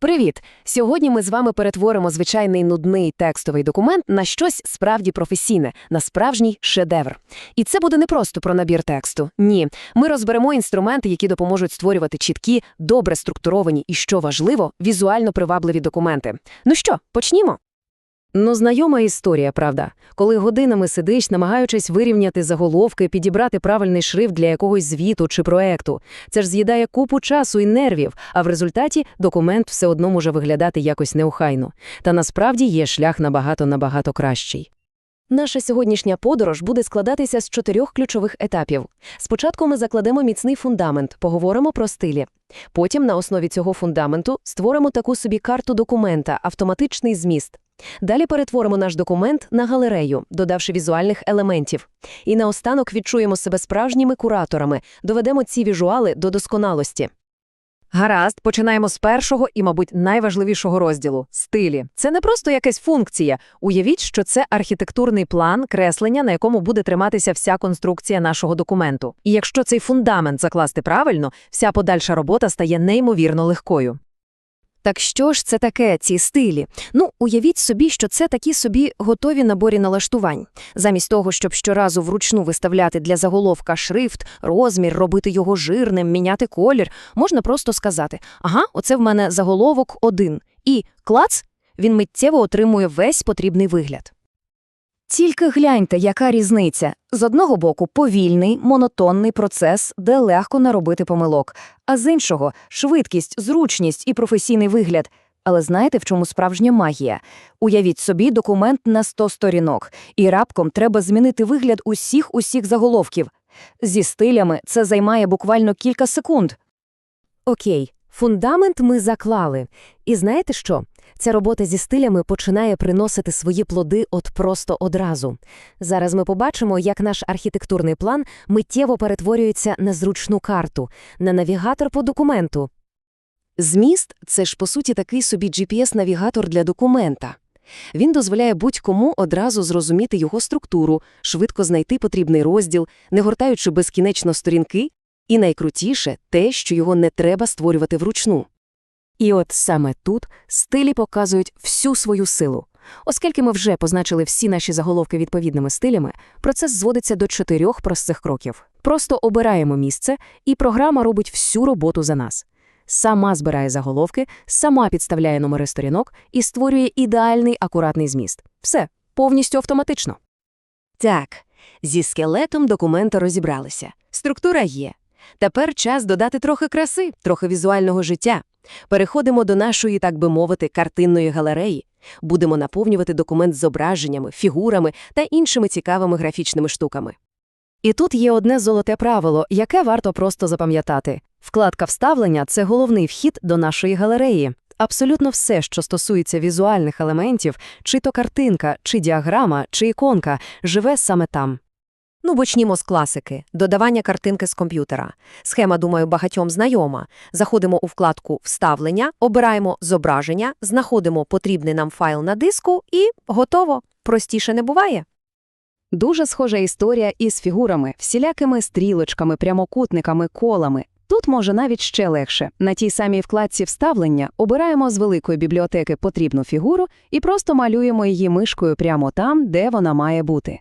Привіт! Сьогодні ми з вами перетворимо звичайний нудний текстовий документ на щось справді професійне, на справжній шедевр. І це буде не просто про набір тексту. Ні, ми розберемо інструменти, які допоможуть створювати чіткі, добре структуровані і, що важливо, візуально привабливі документи. Ну що, почнімо? Ну, знайома історія, правда. Коли годинами сидиш, намагаючись вирівняти заголовки, підібрати правильний шрифт для якогось звіту чи проекту. Це ж з'їдає купу часу і нервів, а в результаті документ все одно може виглядати якось неохайно. Та насправді є шлях набагато-набагато кращий. Наша сьогоднішня подорож буде складатися з чотирьох ключових етапів. Спочатку ми закладемо міцний фундамент, поговоримо про стилі. Потім на основі цього фундаменту створимо таку собі карту документа, автоматичний зміст. Далі перетворимо наш документ на галерею, додавши візуальних елементів. І наостанок відчуємо себе справжніми кураторами, доведемо ці візуали до досконалості. Гаразд, починаємо з першого і, мабуть, найважливішого розділу стилі. Це не просто якась функція. Уявіть, що це архітектурний план, креслення, на якому буде триматися вся конструкція нашого документу. І якщо цей фундамент закласти правильно, вся подальша робота стає неймовірно легкою. Так що ж це таке, ці стилі? Ну, уявіть собі, що це такі собі готові наборі налаштувань. Замість того, щоб щоразу вручну виставляти для заголовка шрифт, розмір, робити його жирним, міняти колір, можна просто сказати: ага, оце в мене заголовок один. І клац, він миттєво отримує весь потрібний вигляд. Тільки гляньте, яка різниця. З одного боку повільний, монотонний процес, де легко наробити помилок, а з іншого швидкість, зручність і професійний вигляд. Але знаєте, в чому справжня магія? Уявіть собі документ на 100 сторінок, і раптом треба змінити вигляд усіх усіх заголовків. Зі стилями це займає буквально кілька секунд. Окей, фундамент ми заклали. І знаєте що? Ця робота зі стилями починає приносити свої плоди от просто одразу. Зараз ми побачимо, як наш архітектурний план миттєво перетворюється на зручну карту, на навігатор по документу. Зміст – це ж, по суті, такий собі GPS-навігатор для документа. Він дозволяє будь-кому одразу зрозуміти його структуру, швидко знайти потрібний розділ, не гортаючи безкінечно сторінки, і найкрутіше – те, що його не треба створювати вручну. І от саме тут стилі показують всю свою силу. Оскільки ми вже позначили всі наші заголовки відповідними стилями, процес зводиться до чотирьох простих кроків. Просто обираємо місце, і програма робить всю роботу за нас. Сама збирає заголовки, сама підставляє номери сторінок і створює ідеальний акуратний зміст. Все, повністю автоматично. Так, зі скелетом документа розібралися. Структура є. Тепер час додати трохи краси, трохи візуального життя. Переходимо до нашої, так би мовити, картинної галереї. Будемо наповнювати документ зображеннями, фігурами та іншими цікавими графічними штуками. І тут є одне золоте правило, яке варто просто запам'ятати. Вкладка вставлення – це головний вхід до нашої галереї. Абсолютно все, що стосується візуальних елементів, чи то картинка, чи діаграма, чи іконка, живе саме там. Ну, почнімо з класики. Додавання картинки з комп'ютера. Схема, думаю, багатьом знайома. Заходимо у вкладку «Вставлення», обираємо «Зображення», знаходимо потрібний нам файл на диску і готово. Простіше не буває. Дуже схожа історія із фігурами, всілякими стрілочками, прямокутниками, колами. Тут може навіть ще легше. На тій самій вкладці вставлення обираємо з великої бібліотеки потрібну фігуру і просто малюємо її мишкою прямо там, де вона має бути.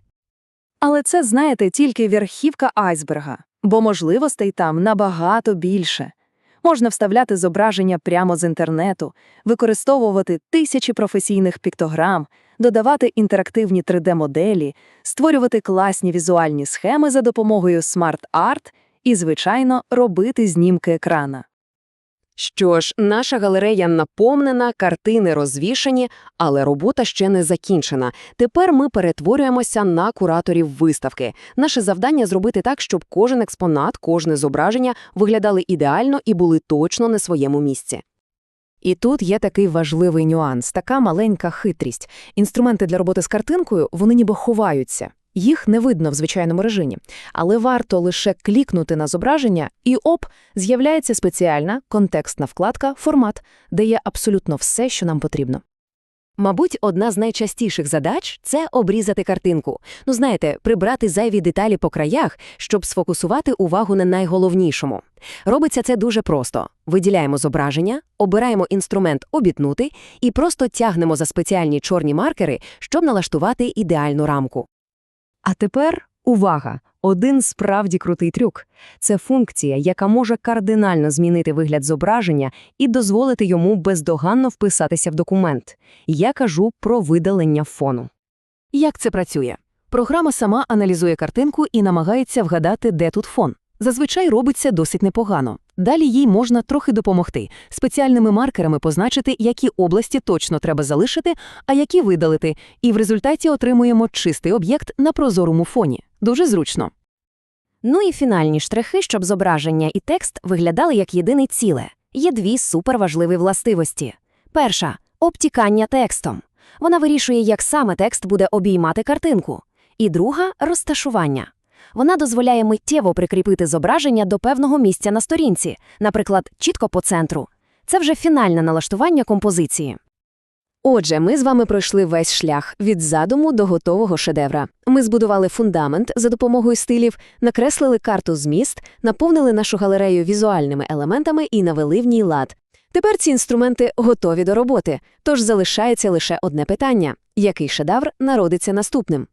Але це, знаєте, тільки верхівка айсберга, бо можливостей там набагато більше. Можна вставляти зображення прямо з інтернету, використовувати тисячі професійних піктограм, додавати інтерактивні 3D-моделі, створювати класні візуальні схеми за допомогою смарт-арт і, звичайно, робити знімки екрана. Що ж, наша галерея наповнена, картини розвішані, але робота ще не закінчена. Тепер ми перетворюємося на кураторів виставки. Наше завдання зробити так, щоб кожен експонат, кожне зображення виглядали ідеально і були точно на своєму місці. І тут є такий важливий нюанс, така маленька хитрість. Інструменти для роботи з картинкою, вони ніби ховаються. Їх не видно в звичайному режимі, але варто лише клікнути на зображення, і оп, з'являється спеціальна контекстна вкладка «Формат», де є абсолютно все, що нам потрібно. Мабуть, одна з найчастіших задач – це обрізати картинку. Ну, знаєте, прибрати зайві деталі по краях, щоб сфокусувати увагу на найголовнішому. Робиться це дуже просто. Виділяємо зображення, обираємо інструмент «Обітнути» і просто тягнемо за спеціальні чорні маркери, щоб налаштувати ідеальну рамку. А тепер увага! Один справді крутий трюк. Це функція, яка може кардинально змінити вигляд зображення і дозволити йому бездоганно вписатися в документ. Я кажу про видалення фону. Як це працює? Програма сама аналізує картинку і намагається вгадати, де тут фон. Зазвичай робиться досить непогано. Далі їй можна трохи допомогти, спеціальними маркерами позначити, які області точно треба залишити, а які видалити, і в результаті отримуємо чистий об'єкт на прозорому фоні. Дуже зручно. Ну і фінальні штрихи, щоб зображення і текст виглядали як єдине ціле. Є дві суперважливі властивості. Перша – обтікання текстом. Вона вирішує, як саме текст буде обіймати картинку. І друга – розташування. Вона дозволяє миттєво прикріпити зображення до певного місця на сторінці, наприклад, чітко по центру. Це вже фінальне налаштування композиції. Отже, ми з вами пройшли весь шлях від задуму до готового шедевра. Ми збудували фундамент за допомогою стилів, накреслили карту зміст, наповнили нашу галерею візуальними елементами і навели в ній лад. Тепер ці інструменти готові до роботи, тож залишається лише одне питання – який шедевр народиться наступним?